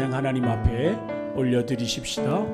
하나님 앞에 올려드리십시다.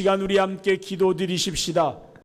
시간 우리 함께 기도드리십시다.